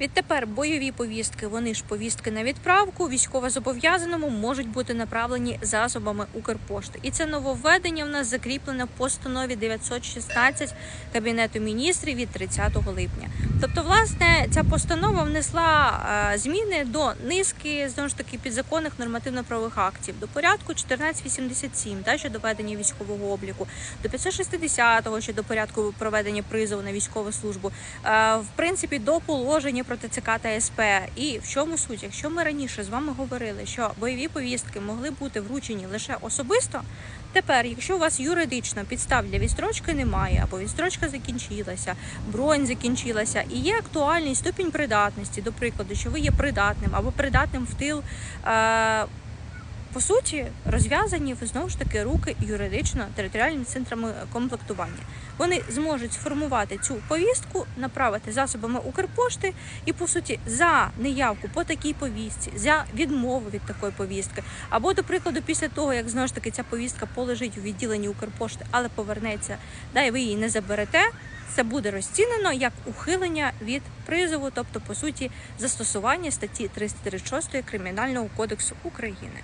Відтепер бойові повістки, вони ж повістки на відправку, військовозобов'язаному можуть бути направлені засобами Укрпошти. І це нововведення в нас закріплено в постанові 916 Кабінету міністрів від 30 липня. Тобто, власне, ця постанова внесла е, зміни до низки знову ж таки підзаконних нормативно-правових актів до порядку 1487, та щодо ведення військового обліку, до 560 щодо порядку проведення призову на військову службу. Е, в принципі, до положення про ТЦК та СП. І в чому суть? Якщо ми раніше з вами говорили, що бойові повістки могли бути вручені лише особисто. Тепер, якщо у вас юридично підстав для відстрочки немає, або відстрочка закінчилася, бронь закінчилася, і є актуальний ступінь придатності, до прикладу, що ви є придатним або придатним в тил. Е- по суті, розв'язані знову ж таки руки юридично територіальними центрами комплектування. Вони зможуть сформувати цю повістку, направити засобами Укрпошти і по суті за неявку по такій повістці, за відмову від такої повістки, або до прикладу, після того як знову ж таки ця повістка полежить у відділенні Укрпошти, але повернеться, да і ви її не заберете. Це буде розцінено як ухилення від призову, тобто по суті застосування статті 336 Кримінального кодексу України.